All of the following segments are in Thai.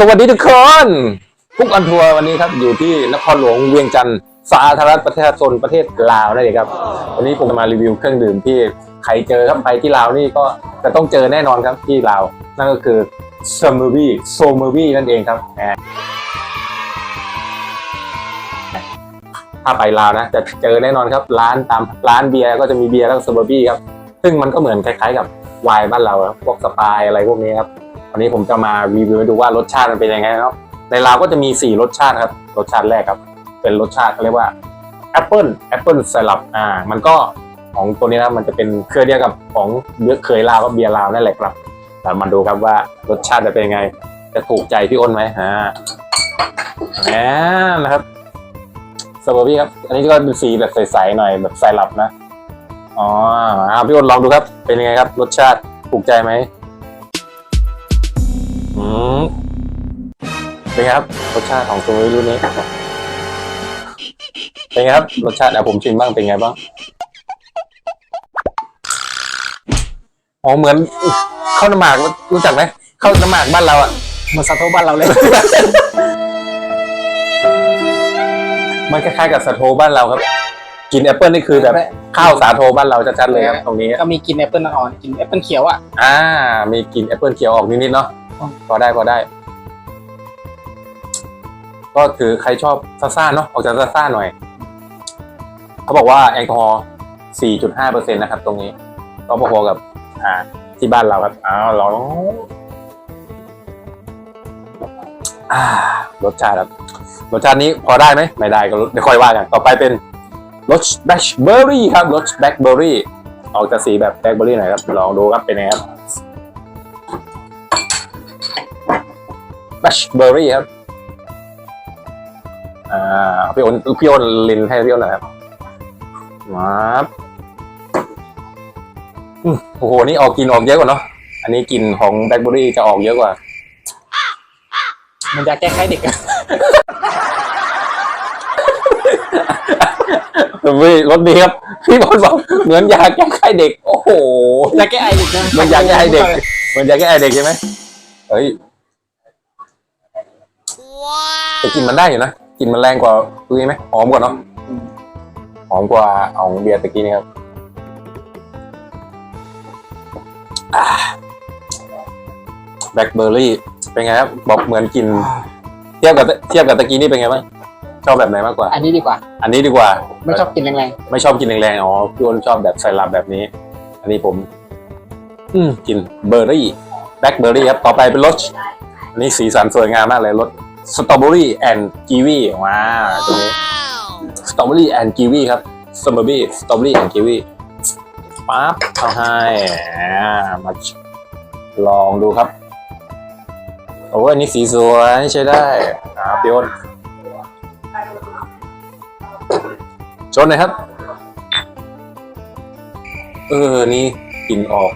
สวัสดีทุกคนพุกอันทัวร์วันนี้ครับอยู่ที่นครหลวงเวียงจันทร์สาธารณรัฐประชาชนประเทศลาวนั่นเองครับ วันนี้ผมจะมารีวิวเครื่องดื่มที่ใครเจอครับไปที่ลาวนี่ก็จะต้องเจอแน่นอนครับที่ลาวนั่นก็คือซมเมอร์บี้โซมเมอร์บี้นั่นเองครับถ้าไปลาวนะจะเจอแน่นอนครับร้านตามร้านเบียร์ก็จะมีเบียร์แล้วก็ซมเมอร์บี้ครับซึ่งมันก็เหมือนคล้ายๆ กับไวน์บ้านเราครับพวกสปายอะไรพวกนี้ครับ วันนี้ผมจะมารีวิวดูว่ารสชาติมันเป็นยังไงเนาะในลาวก็จะมี 4 รสชาติครับ รสชาติแรกครับ เป็นรสชาติเขาเรียกว่าแอปเปิลแอปเปิลไซรัปอ่า มันก็ของตัวนี้นะมันจะเป็นเครือเดียวกับของเบียร์เคยลาวกับเบียร์ลาวนั่นแหละครับแต่มาดูครับว่ารสชาติจะเป็นยังไง จะถูกใจพี่อ้นไหมอ่าแหมนะครับสตรอเบอรี่ครับ อันนี้ก็เป็นสีแบบใสๆหน่อยแบบไซรัปนะ อ๋อพี่อ้นลองดูครับ เป็นยังไงครับ รสชาติถูกใจไหม อืมเป็นไงครับรสชาติของตัวนี้รุ่นนี้ เป็นไงครับรสชาติอะผมชิมบ้างเป็นไงบ้างอ๋อเหมือนข้าวน้ำหมากรู้จักไหมข้าวน้ำหมากบ้านเราอะเหมือนซาโตบ้านเราเลย มันคล้ายๆกับสาโทบ้านเราครับ กินแอปเปิลนี่คือแบบข้าวสาโทบ้านเราชัดๆเลยครับตรงนี้ ก็มีกินแอปเปิลอ่อนๆกินแอปเปิลเขียวอะ อ่า มีกลิ่นแอปเปิลเขียวออกนิดๆเนาะอืม พอได้พอได้ ก็คือใครชอบซ่าๆเนาะออกจากซ่าๆหน่อย เขาบอกว่าแอลกอฮอล์4.5%นต์นะครับ ตรงนี้ ก็พอๆกับ อ่า ที่บ้านเราครับอ้าวลองอ่ารสชาติครับรสชาตินี้พอได้ไหมไม่ได้ก็เดี๋ยวค่อยว่ากัน ต่อไปเป็นรสแบล็คเบอร์รี่ครับรสแบล็คเบอร์รี่ออกจากสีแบบแบล็คเบอร์รี่หน่อยครับลองดูครับเป็นไงครับ แบล็คเบอร์รี่ครับ อ่า พี่อ้นพี่อ้นลินให้พี่อ้นหน่อยครับมาบอืมโอ้โห นี่ออกกลินออกเยอะกว่าเนาะ อันนี้กลิ่นของแบล็คเบอร์รี่จะออกเยอะกว่า มันจะแก้ไขเด็กอะเฮ้ยรสดีครับ พี่บอลบอกเหมือนยาแก้ไขเด็ก โอ้โหจะแก้ไอเด็กนะมันอยากแก้ไอเด็กเหมือนยาแก้ไอเด็กใช่ไหมเฮ้ย แต่กลินมันได้อยู่นะกลินมันแรงกว่าตัวนี้ไหมหอมกว่าเนาะหอมกว่าของเบียร์ตะกี้นี่ครับแบล็คเบอร์รี่เป็นไงครับบอกเหมือนกินเทียบกับเทียบกับตะกี้นี่เป็นไงบ้างชอบแบบไหนมากกว่า อันนี้ดีกว่า อันนี้ดีกว่า ไม่ชอบกินแรงไม่ชอบกินแรงๆอ๋อพี่อ้นชอบแบบใส่ลับแบบนี้ อันนี้ผม อืมกินเบอร์รี่แบล็คเบอร์รี่ครับต่อไปเป็นรสอันนี้สีสันสวยงามมากเลยรส สตรอเบอรี่แอนด์กีวีว้าวตัวนี้สตรอเบอรี่แอนด์กีวีครับสตรอเบอรี่สตรอเบอรี่แอนด์กีวีปั๊บเอาให้อ่ามาลองดูครับ โอ้ยอันนี้สีสวยใช้ได้อ่าพี่อ้นชนหน่อยครับ เออ นี่กลิ่นออก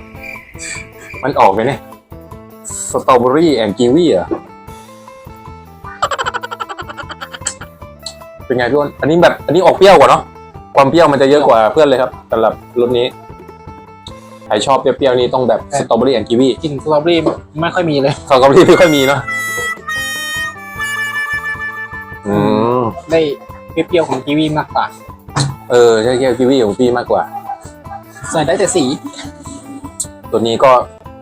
มันออกเลยเนี่ย สตรอเบอรี่แอนด์กีวีอะ เป็นไงพี่อ้นอันนี้แบบอันนี้ออกเปรี้ยวกว่าเนาะความเปรี้ยวมันจะเยอะกว่าเพื่อนเลยครับสำหรับรสนี้ใครชอบเปรี้ยวๆนี่ต้องแบบสตรอเบอรี่แอนด์กีวีๆกินสตรอเบอรี่ไม่ค่อยมีเลยสตรอเบอรี่ไม่ค่อยมีเนาะอืมได้เปรี้ยวๆของกีวีมากกว่า เออใช่แค่กีวีของพี่มากกว่า ใส่ได้แต่สี ตัวนี้ก็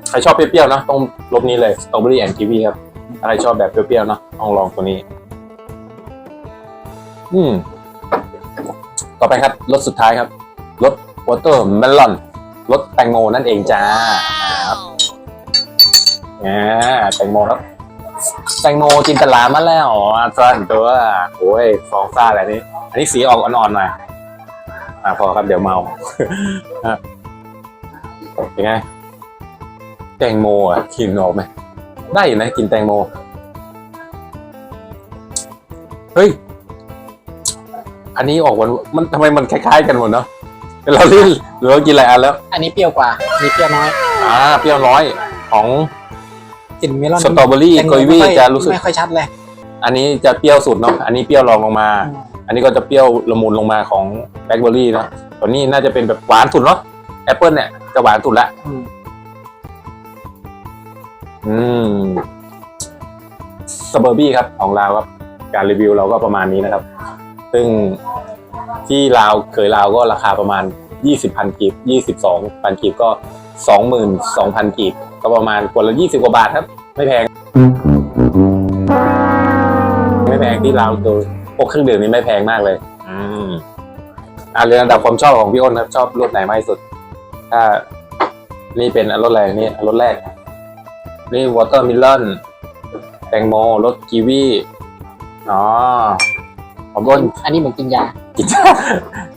ใครชอบเปรี้ยวๆเนอะต้องลบนี้เลยสตรอเบอรี่แอนด์กีวีครับถ้าใครชอบแบบเปรี้ยวๆเนอะต้องลองตัวนี้ อืม ต่อไปครับรสสุดท้ายครับรสวอเตอร์เมลอนรสแตงโมนั่นเองจ้าครับอ่าแตงโมครับ แตงโมจินตลามาแล้วอ๋อส่วนตัวโอ้ยฟองซ่าอะไรนี้อันนี้สีออกอ่อนๆหน่อยอ่าพอครับเดี๋ยวเมาอะเป็นไงแตงโมอะกินออกไหมได้อยู่นะกินแตงโมเฮ้ย อันนี้ออกวันมันทำไมมันคล้าย ๆ กันหมดเนาะเป็นเราลิ้นหรือเรากินหลายอันแล้ว อันนี้เปรี้ยวกว่าอันนี้เปรี้ยวน้อยอ่าเปรี้ยวน้อยของกลิ่นเมลอนสตรอเบอรี่แตงโมกอยวี่ไม่ค่อยจะรู้สึกไม่ค่อยชัดเลย อันนี้จะเปรี้ยวสุดเนาะอันนี้เปรี้ยวรองลงมาอืมอันนี้ก็จะเปรี้ยวละมุนลงมาของแบล็คเบอร์รี่เนาะตัวนี้น่าจะเป็นแบบหวานสุดเนาะแอปเปิลเนี่ยจะหวานสุดละอืมอืมสเบอร์บี้ครับของเราครับ การรีวิวเราก็ประมาณนี้นะครับ ซึ่งที่ลาวเคยลาวก็ราคาประมาณ 20พันกีบ22พันกีบก็ 22,000กีบก็ประมาณคนละ 20 กว่าบาทครับ ไม่แพง ไม่แพงที่ลาวตัวพวกเครื่องดื่มนี่ไม่แพงมากเลย อืมอ่าเรื่องอันดับความชอบของพี่อ้นครับ ชอบรสไหนมากที่สุด ถ้า นี่เป็นรสอะไรนี่รสแรก นี่วอเตอร์มิลเลนแตงโมรสกีวีอ๋อ ผมอ้นอันนี้เหมือนกินยากิน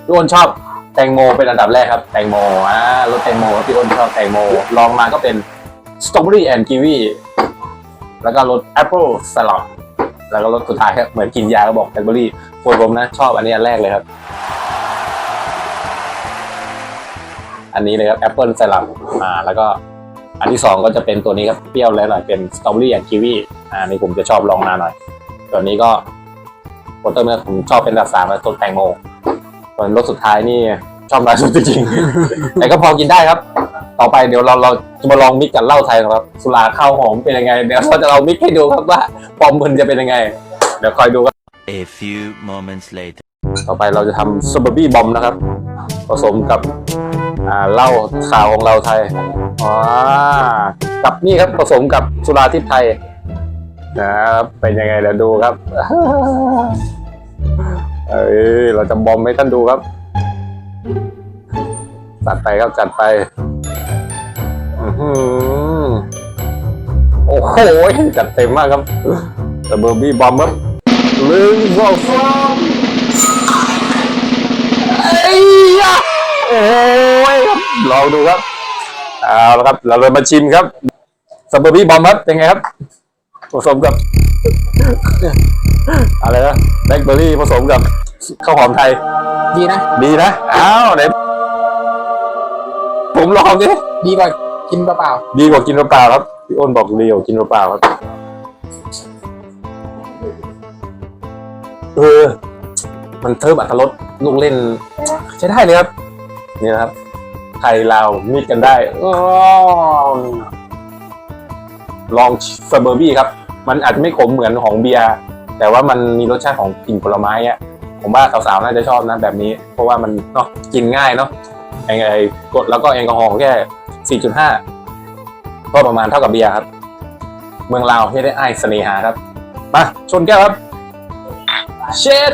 พี่อ้นชอบแตงโมเป็นอันดับแรกครับ แตงโมอ่ารสแตงโมครับพี่อ้นชอบแตงโมลองมาก็เป็นสตรอเบอรี่แอนด์กีวีแล้วก็รสแอปเปิลสลัดแล้วก็รสสุดท้ายครับเหมือนกินยาก็บอกแบล็คเบอรี่โวยผมนะ ชอบอันนี้อันแรกเลยครับ อันนี้เลยครับแอปเปิลสลัดอ่าแล้วก็อันที่สองก็จะเป็นตัวนี้ครับเปรี้ยวแล้วหน่อยเป็นสตรอเบอรี่แอนด์กีวีอ่านี่ผมจะชอบลองมาหน่อย ตัวนี้ก็ วอเตอร์เมลผมชอบเป็นอันดับสามแล้วตัวแตงโมส่วนรสสุดท้ายนี่ชอบน้อยสุดจริงๆ แต่ก็พอกินได้ครับ ต่อไปเดี๋ยวเราเราจะมาลองมิกกับเหล้าไทยครับ สุราข้าวหอมเป็นยังไง เดี๋ยวเราจะลองมิกให้ดูครับว่าปอมมันจะเป็นยังไง เดี๋ยวคอยดูครับ A few moments later. ต่อไปเราจะทำสเบอร์บี้บอมนะครับ ผสมกับอ่าเหล้าขาวของเราไทยอ๋อกับนี่ครับผสมกับสุราทิพย์ไทย นะครับเป็นยังไงเดี๋ยวดูครับเอ้ยเราจะบอมให้ท่านดูครับจัดไปครับจัดไปอื้อหือโอ้โหจัดเต็มมากครับสเบอร์บี้บอมครับหนึ่งสองสามเอ้ยยะโอ้ยครับลองดูครับเอาละครับเราเลยมาชิมครับสเบอร์บี้บอมครับเป็นไงครับ ผสมกับ อะไรนะแบล็คเบอร์รี่ผสมกับข้าวหอมไทย ดีนะ ดีนะ อ้าวเดี๋ยวผมลองดิดีกว่ากินเปล่าดีกว่ากินเปล่าๆครับ พี่อ้นบอกดีกว่ากินเปล่าๆครับ เออ มันเพิ่มอัตรสลูกเล่น ใช้ได้เลยครับ นี่นะครับ ไทยลาวมีดกันได้อ้าวลองสเบอร์บี้ครับ มันอาจจะไม่ขมเหมือนของเบียร์แต่ว่ามันมีรสชาติของกลิ่นผลไม้อะผมว่าสาวๆน่าจะชอบนะแบบนี้ เพราะว่ามันเนาะกินง่ายเนาะไอ้ไอ้กดแล้วก็แอลกอฮอล์แค่ 4.5 ก็ประมาณเท่ากับเบียร์ครับ เมืองลาวให้ได้ไอ้ายเสน่หาครับ มา ชนแก้วครับ เชด